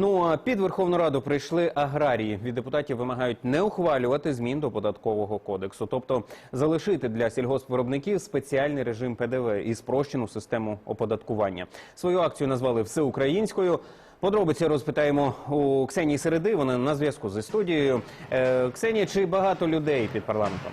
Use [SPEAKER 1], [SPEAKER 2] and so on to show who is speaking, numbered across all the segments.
[SPEAKER 1] Ну а під Верховну Раду прийшли аграрії. Від депутатів вимагають не ухвалювати змін до податкового кодексу, тобто залишити для сільгоспвиробників спеціальний режим ПДВ і спрощену систему оподаткування. Свою акцію назвали всеукраїнською. Подробиці розпитаємо у Ксенії Середи. Вона на зв'язку зі студією. Е, Ксенія, чи багато людей під парламентом?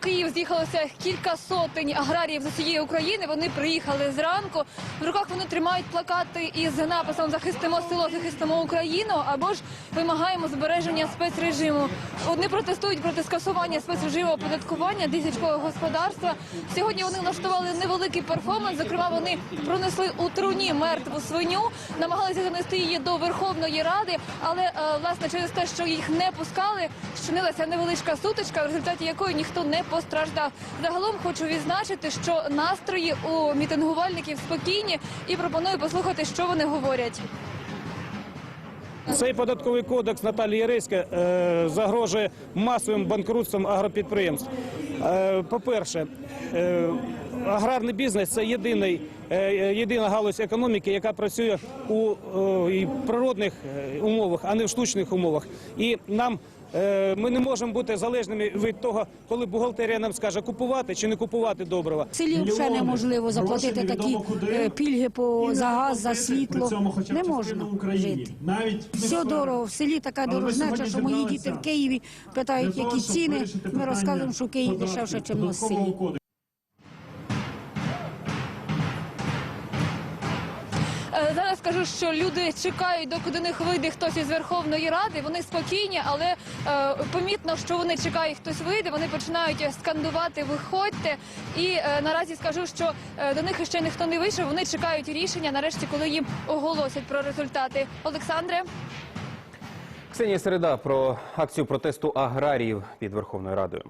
[SPEAKER 2] Київ з'їхалося кілька сотень аграріїв з усієї України. Вони приїхали зранку. В руках вони тримають плакати із написом Захистимо село, захистимо Україну або ж вимагаємо збереження спецрежиму. Одні протестують проти скасування спецрежиму оподаткування десяткового господарства. Сьогодні вони влаштували невеликий перформанс. Зокрема, вони пронесли у труні мертву свиню, намагалися занести її до Верховної Ради, але е, власне через те, що їх не пускали, щинилася невеличка сутичка, в результаті якої ніхто не постраждав. Загалом хочу відзначити, що настрої у мітингувальників спокійні, і пропоную послухати, що вони говорять.
[SPEAKER 3] Цей податковий кодекс Наталії Яреська е, загрожує масовим банкрутством агропідприємств. Е, По-перше, е, аграрний бізнес це єдиний, єдина галузь економіки, яка працює у е, природних е, умовах, а не в штучних умовах. І нам е, ми не можемо бути залежними від того, коли бухгалтерія нам скаже купувати чи не купувати добрива.
[SPEAKER 4] В селі взагалі неможливо заплатити такі е, пільги по за газ, за світло. Не можна жити.
[SPEAKER 5] Навіть
[SPEAKER 4] Все дорого. В селі така дорожнеча, що мої діти в Києві питають, які ціни. Ми розказуємо, що в Києві дешевше, ніж в селі.
[SPEAKER 2] Зараз скажу, що люди чекають, доки до них вийде хтось із Верховної Ради. Вони спокійні, але е, помітно, що вони чекають, хтось вийде. Вони починають скандувати Виходьте. І е, наразі скажу, що е, до них ще ніхто не вийшов. Вони чекають рішення нарешті, коли їм оголосять про результати. Олександре.
[SPEAKER 1] Ксенія Середа про акцію протесту аграріїв під Верховною Радою.